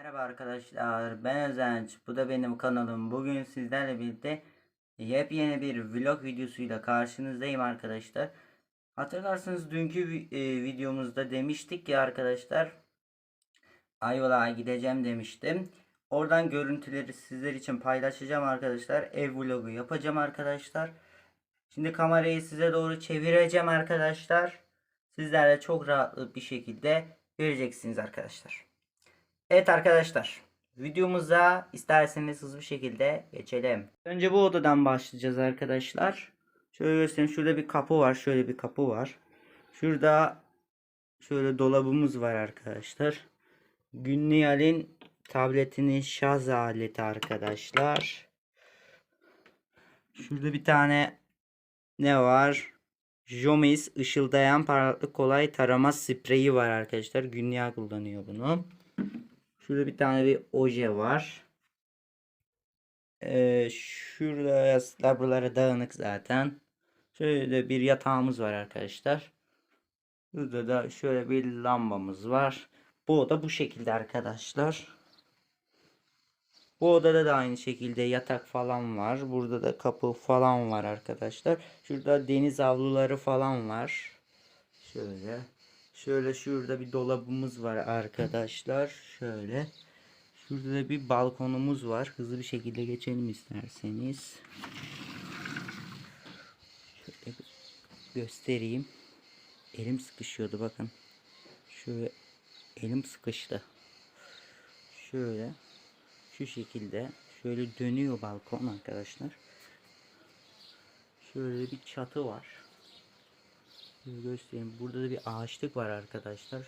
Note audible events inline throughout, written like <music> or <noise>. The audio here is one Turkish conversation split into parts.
Merhaba arkadaşlar ben Özenç bu da benim kanalım. Bugün sizlerle birlikte yepyeni bir vlog videosuyla karşınızdayım arkadaşlar. Hatırlarsanız dünkü e, videomuzda demiştik ki arkadaşlar Ayvalık'a gideceğim demiştim. Oradan görüntüleri sizler için paylaşacağım arkadaşlar. Ev vlogu yapacağım arkadaşlar. Şimdi kamerayı size doğru çevireceğim arkadaşlar. Sizler de çok rahatlık bir şekilde göreceksiniz arkadaşlar Evet arkadaşlar. Videomuza isterseniz hızlı bir şekilde geçelim. Önce bu odadan başlayacağız arkadaşlar. Şöyle göstereyim. Şurada bir kapı var. Şöyle bir kapı var. Şurada şöyle dolabımız var arkadaşlar. Günnihal'in tabletinin şarj aleti arkadaşlar. Şurada bir tane ne var? Jomis ışıldayan parlaklık kolay tarama spreyi var arkadaşlar. Günnihal kullanıyor bunu. Şurada bir tane bir oje var. Ee, şurada buralara dağınık zaten. Şöyle bir yatağımız var arkadaşlar. Burada da şöyle bir lambamız var. Bu oda bu şekilde arkadaşlar. Bu odada da aynı şekilde yatak falan var. Burada da kapı falan var arkadaşlar. Şurada deniz havluları falan var. Şöyle. Şöyle şurada bir dolabımız var arkadaşlar. Şöyle. Şurada da bir balkonumuz var. Hızlı bir şekilde geçelim isterseniz. Şöyle göstereyim. Elim sıkışıyordu bakın. Şöyle elim sıkıştı. Şöyle şu şekilde şöyle dönüyor balkon arkadaşlar. Şöyle bir çatı var. Şöyle göstereyim. Burada da bir ağaçlık var arkadaşlar.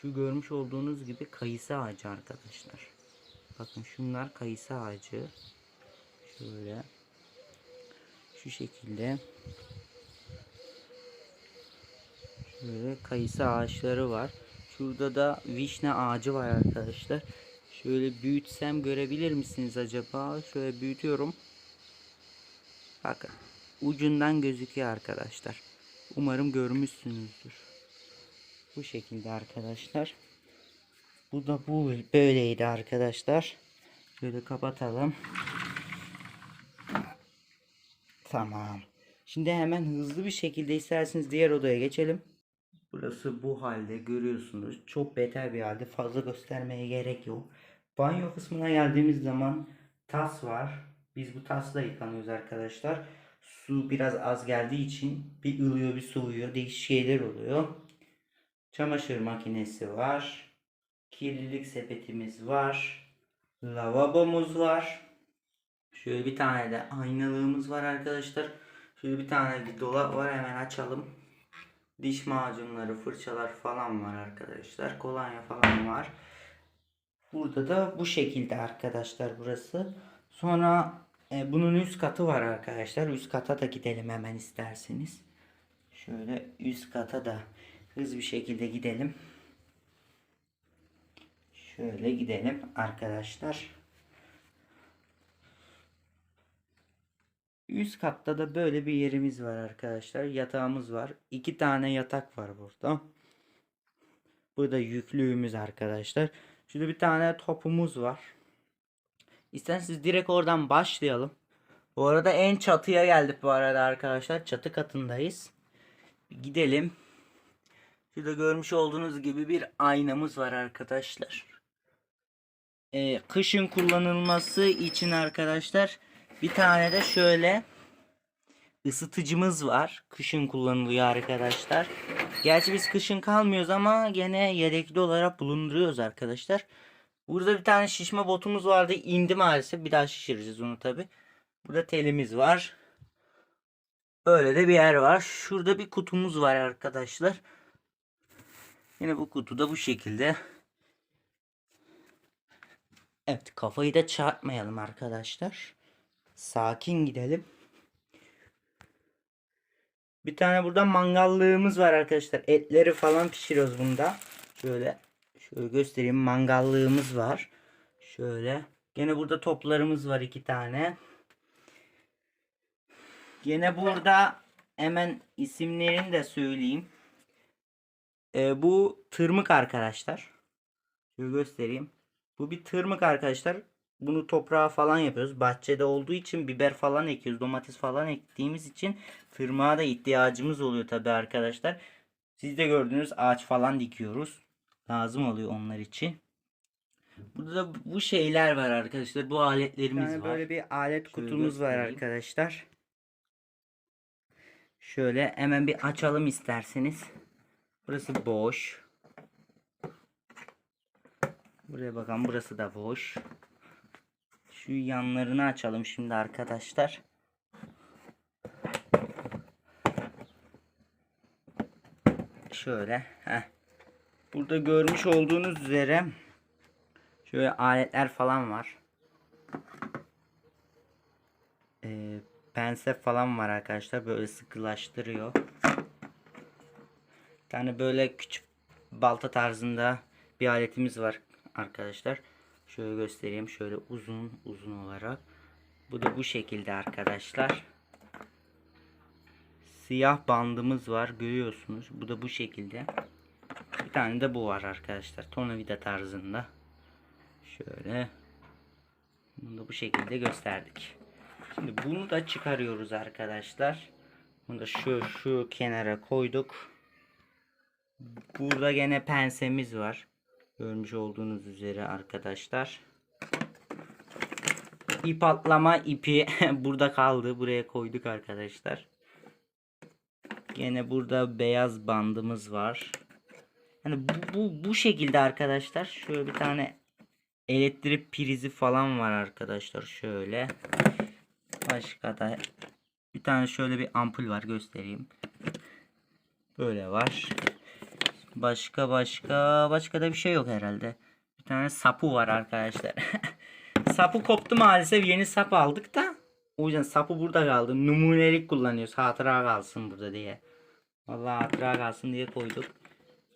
Şu görmüş olduğunuz gibi kayısı ağacı arkadaşlar. Bakın şunlar kayısı ağacı. Şöyle. Şu şekilde. Şöyle kayısı ağaçları var. Şurada da vişne ağacı var arkadaşlar. Şöyle büyütsem görebilir misiniz acaba? Şöyle büyütüyorum. Bakın. Ucundan gözüküyor arkadaşlar. Umarım görmüşsünüzdür. Bu şekilde arkadaşlar. Bu da bu böyleydi arkadaşlar. Şöyle kapatalım. Tamam. Şimdi hemen hızlı bir şekilde isterseniz diğer odaya geçelim. Burası bu halde görüyorsunuz. Çok beter bir halde. Fazla göstermeye gerek yok. Banyo kısmına geldiğimiz zaman tas var. Biz bu tasla yıkanıyoruz arkadaşlar. Su biraz az geldiği için bir ılıyor bir soğuyor. Değişik şeyler oluyor. Çamaşır makinesi var. Kirlilik sepetimiz var. Lavabomuz var. Şöyle bir tane de aynalığımız var arkadaşlar. Şöyle bir tane bir dolap var hemen açalım. Diş macunları, fırçalar falan var arkadaşlar. Kolonya falan var. Burada da bu şekilde arkadaşlar burası. Sonra e, bunun üst katı var arkadaşlar. Üst kata da gidelim hemen isterseniz. Şöyle üst kata da hızlı bir şekilde gidelim. Şöyle gidelim arkadaşlar. Üst katta da böyle bir yerimiz var arkadaşlar. Yatağımız var. İki tane yatak var burada. Burada yüklüğümüz arkadaşlar. Şurada bir tane topumuz var. İsterseniz direkt oradan başlayalım. Bu arada en çatıya geldik bu arada arkadaşlar. Çatı katındayız. Gidelim. Şurada görmüş olduğunuz gibi bir aynamız var arkadaşlar. Ee, kışın kullanılması için arkadaşlar bir tane de şöyle ısıtıcımız var. Kışın kullanılıyor arkadaşlar. Gerçi biz kışın kalmıyoruz ama gene yedekli olarak bulunduruyoruz arkadaşlar. Burada bir tane şişme botumuz vardı. indi maalesef. Bir daha şişireceğiz onu tabi. Burada telimiz var. Böyle de bir yer var. Şurada bir kutumuz var arkadaşlar. Yine bu kutu da bu şekilde. Evet kafayı da çarpmayalım arkadaşlar. Sakin gidelim. Bir tane burada mangallığımız var arkadaşlar. Etleri falan pişiriyoruz bunda. Şöyle şöyle göstereyim. Mangallığımız var. Şöyle. Gene burada toplarımız var iki tane. Gene burada hemen isimlerini de söyleyeyim. Ee, bu tırmık arkadaşlar. Şöyle göstereyim. Bu bir tırmık arkadaşlar. Bunu toprağa falan yapıyoruz. Bahçede olduğu için biber falan ekiyoruz. Domates falan ektiğimiz için tırmığa da ihtiyacımız oluyor tabi arkadaşlar. Siz de gördüğünüz ağaç falan dikiyoruz. Lazım oluyor onlar için. Burada da bu şeyler var arkadaşlar. Bu aletlerimiz Yani var. böyle bir alet Şöyle kutumuz var arkadaşlar. Şöyle hemen bir açalım isterseniz. Burası boş. Buraya bakalım burası da boş. Şu yanlarını açalım şimdi arkadaşlar. Şöyle. Heh. Burada görmüş olduğunuz üzere şöyle aletler falan var. Ee, pense falan var arkadaşlar. Böyle sıkılaştırıyor. Bir tane böyle küçük balta tarzında bir aletimiz var arkadaşlar. Şöyle göstereyim. Şöyle uzun uzun olarak. Bu da bu şekilde arkadaşlar. Siyah bandımız var. Görüyorsunuz. Bu da bu şekilde. Tane de bu var arkadaşlar. Tornavida tarzında. Şöyle. Bunu da bu şekilde gösterdik. Şimdi bunu da çıkarıyoruz arkadaşlar. Bunu da şu şu kenara koyduk. Burada gene pensemiz var. Görmüş olduğunuz üzere arkadaşlar. İp atlama ipi <laughs> burada kaldı. Buraya koyduk arkadaşlar. Gene burada beyaz bandımız var. Yani bu, bu, bu şekilde arkadaşlar. Şöyle bir tane elektrik prizi falan var arkadaşlar. Şöyle. Başka da bir tane şöyle bir ampul var göstereyim. Böyle var. Başka başka başka da bir şey yok herhalde. Bir tane sapı var arkadaşlar. <laughs> sapı koptu maalesef yeni sap aldık da. O yüzden sapı burada kaldı. Numunelik kullanıyoruz. Hatıra kalsın burada diye. Vallahi hatıra kalsın diye koyduk.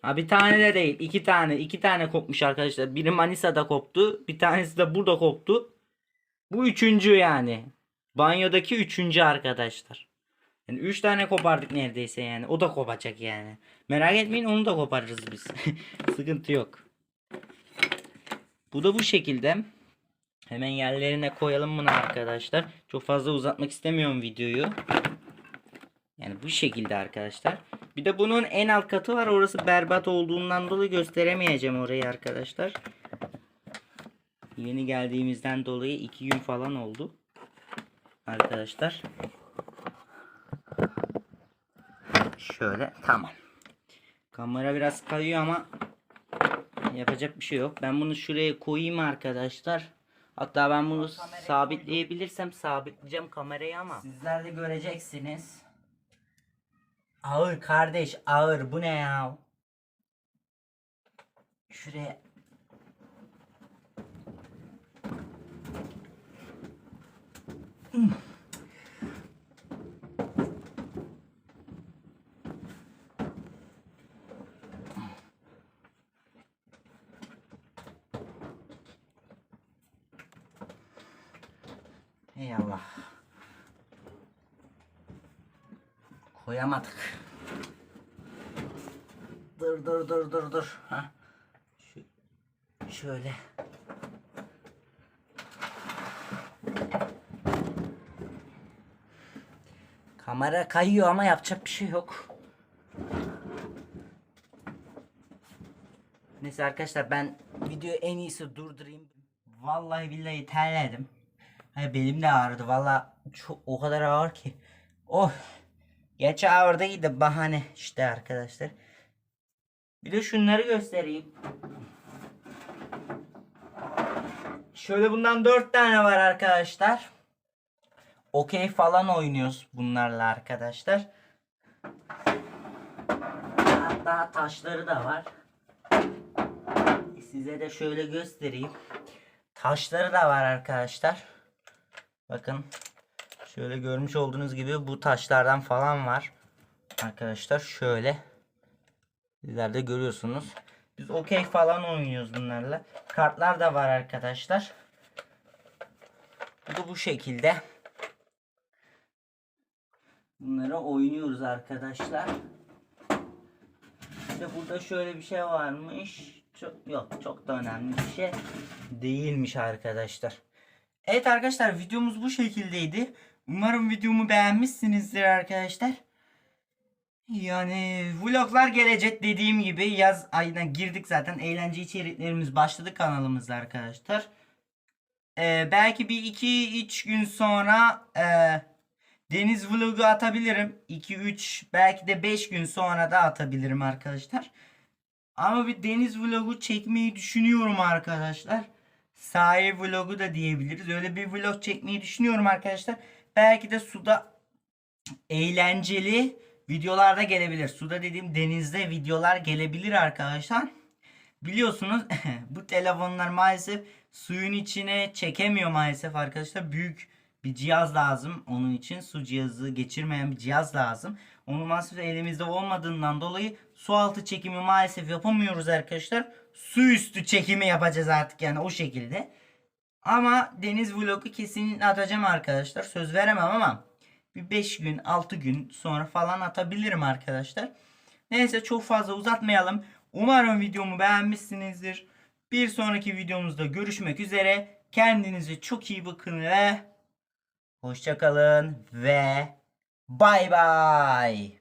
Ha bir tane de değil. iki tane. iki tane kopmuş arkadaşlar. Biri Manisa'da koptu. Bir tanesi de burada koptu. Bu üçüncü yani. Banyodaki üçüncü arkadaşlar. Yani üç tane kopardık neredeyse yani. O da kopacak yani. Merak etmeyin onu da koparırız biz. <laughs> Sıkıntı yok. Bu da bu şekilde. Hemen yerlerine koyalım bunu arkadaşlar. Çok fazla uzatmak istemiyorum videoyu. Yani bu şekilde arkadaşlar. Bir de bunun en alt katı var. Orası berbat olduğundan dolayı gösteremeyeceğim orayı arkadaşlar. Yeni geldiğimizden dolayı iki gün falan oldu. Arkadaşlar. Şöyle tamam. Kamera biraz kayıyor ama yapacak bir şey yok. Ben bunu şuraya koyayım arkadaşlar. Hatta ben bunu sabitleyebilirsem sabitleyeceğim kamerayı ama sizler de göreceksiniz. Ağır kardeş ağır. Bu ne ya? Şuraya. Ey Koyamadık. Dur dur dur dur dur. Ha. Şöyle. Kamera kayıyor ama yapacak bir şey yok. Neyse arkadaşlar ben videoyu en iyisi durdurayım. Vallahi billahi terledim. Hayır belim de ağrıdı. Vallahi çok o kadar ağır ki. Oh. Geç ağırdıydı bahane işte arkadaşlar. Bir de şunları göstereyim. Şöyle bundan dört tane var arkadaşlar. Okey falan oynuyoruz bunlarla arkadaşlar. Hatta taşları da var. Size de şöyle göstereyim. Taşları da var arkadaşlar. Bakın. Şöyle görmüş olduğunuz gibi bu taşlardan falan var. Arkadaşlar şöyle. Sizler görüyorsunuz. Biz okey falan oynuyoruz bunlarla. Kartlar da var arkadaşlar. Bu da bu şekilde. Bunları oynuyoruz arkadaşlar. İşte burada şöyle bir şey varmış. Çok yok çok da önemli bir şey değilmiş arkadaşlar. Evet arkadaşlar videomuz bu şekildeydi. Umarım videomu beğenmişsinizdir arkadaşlar. Yani vloglar gelecek dediğim gibi yaz ayına girdik zaten eğlence içeriklerimiz başladı kanalımızda arkadaşlar. Ee, belki bir 2-3 gün sonra e, deniz vlogu atabilirim. 2-3 belki de 5 gün sonra da atabilirim arkadaşlar. Ama bir deniz vlogu çekmeyi düşünüyorum arkadaşlar. Sahil vlogu da diyebiliriz. Öyle bir vlog çekmeyi düşünüyorum arkadaşlar. Belki de suda eğlenceli videolar da gelebilir. Suda dediğim denizde videolar gelebilir arkadaşlar. Biliyorsunuz <laughs> bu telefonlar maalesef suyun içine çekemiyor maalesef arkadaşlar. Büyük bir cihaz lazım onun için. Su cihazı geçirmeyen bir cihaz lazım. Onu maalesef elimizde olmadığından dolayı su altı çekimi maalesef yapamıyoruz arkadaşlar. Su üstü çekimi yapacağız artık yani o şekilde. Ama deniz vlogu kesinlikle atacağım arkadaşlar. Söz veremem ama bir 5 gün 6 gün sonra falan atabilirim arkadaşlar. Neyse çok fazla uzatmayalım. Umarım videomu beğenmişsinizdir. Bir sonraki videomuzda görüşmek üzere. Kendinize çok iyi bakın ve hoşçakalın ve bay bay.